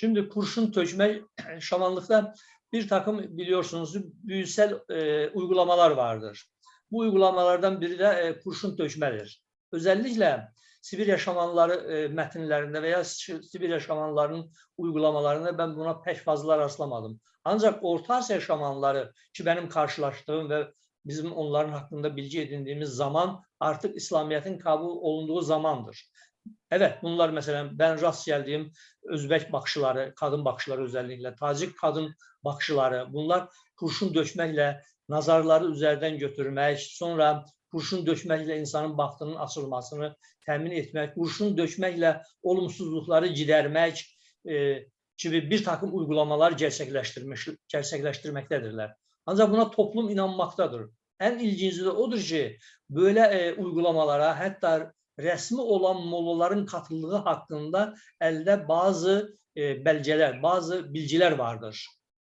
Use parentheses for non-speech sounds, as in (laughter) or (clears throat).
Şimdi kurşun tökme (clears throat) şamanlıkta bir takım biliyorsunuz büyüsel e, uygulamalar vardır. Bu uygulamalardan biri de e, kurşun tökmedir. Özellikle Sibirya şamanları e, metinlerinde veya Sibirya şamanlarının uygulamalarında ben buna pek fazla rastlamadım. Ancak Orta Asya şamanları ki benim karşılaştığım ve bizim onların hakkında bilgi edindiğimiz zaman artık İslamiyet'in kabul olunduğu zamandır. Evet bunlar mesela ben rast geldiğim Özbek bakışları, kadın bakışları özellikle, Tacik kadın bakışları bunlar kurşun dökmekle nazarları üzerden götürmek, sonra kurşun dökməklə insanın baxtının açılmasını təmin etmək, kurşun dökməklə olumsuzluqları gidərmək e, gibi bir takım uygulamalar gerçekleştirmiş, gerçekleştirmektedirler. Ancak buna toplum inanmaktadır. En ilginci de odur ki böyle e, uygulamalara hatta resmi olan mollaların katıldığı hakkında elde bazı e, belgeler, bazı bilgiler vardır.